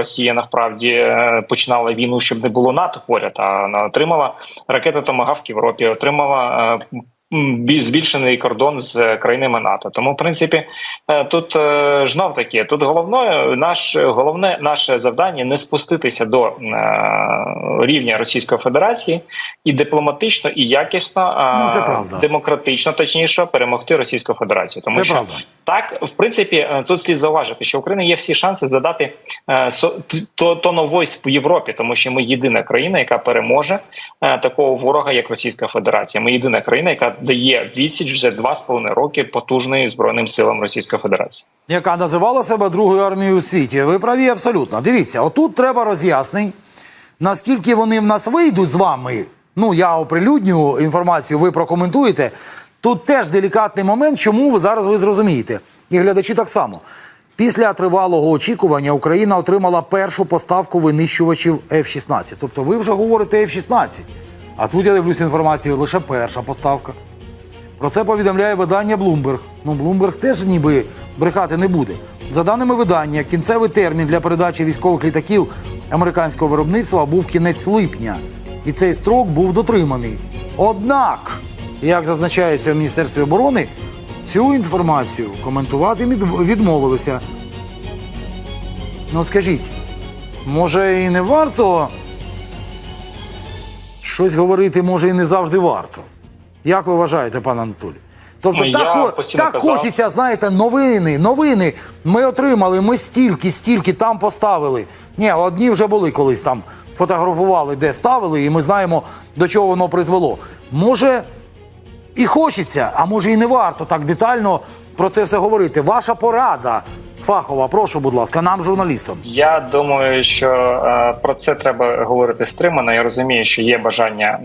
Росія насправді е, починала війну, щоб не було НАТО поряд, а отримала ракети Томагавк в Європі, отримала. Е, Збільшений кордон з країнами НАТО, тому в принципі е, тут е, знов таки тут головне наш головне наше завдання не спуститися до е, рівня Російської Федерації і дипломатично, і якісно, е, Ну, це правда. демократично, точніше, перемогти Російську Федерацію. Тому Це що правда. так, в принципі, е, тут слід зауважити, що Україна є всі шанси задати е, то, то новойсь в Європі, тому що ми єдина країна, яка переможе е, такого ворога, як Російська Федерація. Ми єдина країна, яка дає відсіч вже два з половиною роки потужної збройним силам Російської Федерації. яка називала себе другою армією у світі. Ви праві абсолютно. Дивіться, отут треба роз'яснень, наскільки вони в нас вийдуть з вами. Ну, я оприлюдню інформацію, ви прокоментуєте. Тут теж делікатний момент, чому ви зараз ви зрозумієте. І глядачі так само. Після тривалого очікування Україна отримала першу поставку винищувачів F-16. Тобто ви вже говорите F-16. А тут я дивлюся інформацію, лише перша поставка. Про це повідомляє видання Bloomberg. Ну, Bloomberg теж ніби брехати не буде. За даними видання, кінцевий термін для передачі військових літаків американського виробництва був кінець липня, і цей строк був дотриманий. Однак, як зазначається в Міністерстві оборони, цю інформацію коментувати відмовилися. Ну, скажіть, може і не варто щось говорити, може і не завжди варто. Як ви вважаєте, пане Анатолій? Тобто Ну, так, так казав. хочеться, знаєте, новини, новини. Ми отримали, ми стільки, стільки там поставили. Ні, одні вже були колись там, фотографували, де ставили, і ми знаємо, до чого воно призвело. Може, і хочеться, а може і не варто так детально про це все говорити. Ваша порада фахова, прошу, будь ласка, нам, журналістам. Я думаю, що е, про це треба говорити стримано. Я розумію, що є бажання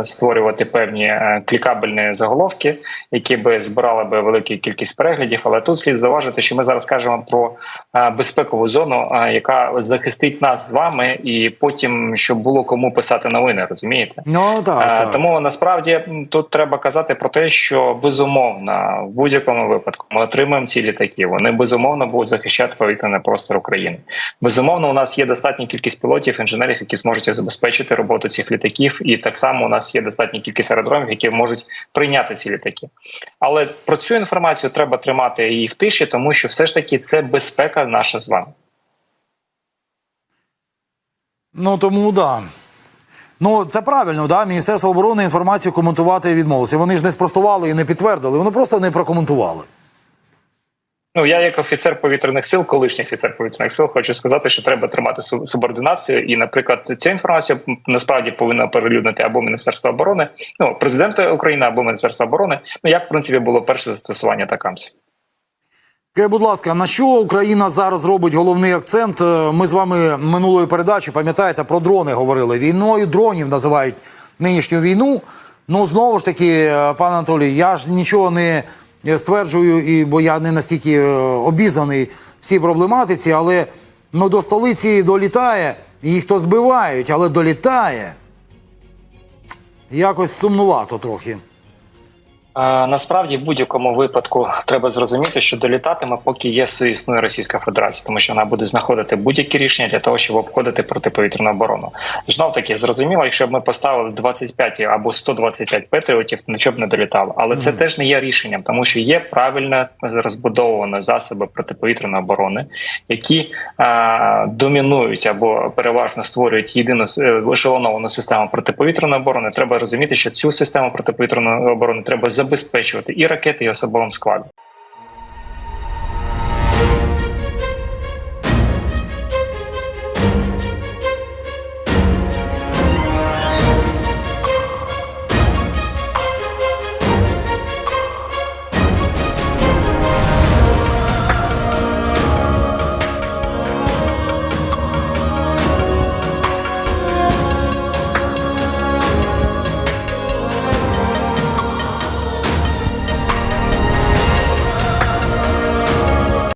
е, створювати певні е, клікабельні заголовки, які би збирали би велику кількість переглядів. Але тут слід зауважити, що ми зараз кажемо про е, безпекову зону, е, яка захистить нас з вами, і потім щоб було кому писати новини. Розумієте? Ну так, Е, так. Тому насправді тут треба казати про те, що безумовно в будь-якому випадку ми отримаємо ці літаки. Вони безумовно будуть захищати повітряний простор України. Безумовно, у нас є достатня кількість пілотів, інженерів, які зможуть забезпечити роботу цих літаків, і так само у нас є достатня кількість аеродромів, які можуть прийняти ці літаки. Але про цю інформацію треба тримати її в тиші, тому що все ж таки це безпека наша з вами. Ну тому да. Ну це правильно, да. Міністерство оборони інформацію коментувати відмовилося. Вони ж не спростували і не підтвердили, вони просто не прокоментували. Ну я як офіцер повітряних сил, колишній офіцер повітряних сил, хочу сказати, що треба тримати субординацію. І, наприклад, ця інформація насправді повинна перелюднити або Міністерство оборони, ну президент України або Міністерство оборони. Ну як в принципі було перше застосування такамсів. Скажіть, будь ласка, на що Україна зараз робить головний акцент? Е, Ми з вами минулої передачі, пам'ятаєте, про дрони говорили. Війною дронів називають нинішню війну. Ну знову ж таки, е, пане Анатолій, я ж нічого не стверджую, і бо я не настільки е, обізнаний всій проблематиці, але ну до столиці долітає, їх то збивають, але долітає. Якось сумнувато трохи. Насправді, в будь-якому випадку треба зрозуміти, що долітатиме, поки є існує Російська Федерація, тому що вона буде знаходити будь-які рішення для того, щоб обходити протиповітряну оборону. Знов таки зрозуміло, якщо б ми поставили 25 або 125 патріотів, нічого б не долітало. Але це теж не є рішенням, тому що є правильно розбудовані засоби протиповітряної оборони, які а, домінують або переважно створюють єдину е, ешелоновану систему протиповітряної оборони. Треба розуміти, що цю систему протиповітряної оборони треба забезпечувати і ракети, і особовим складом.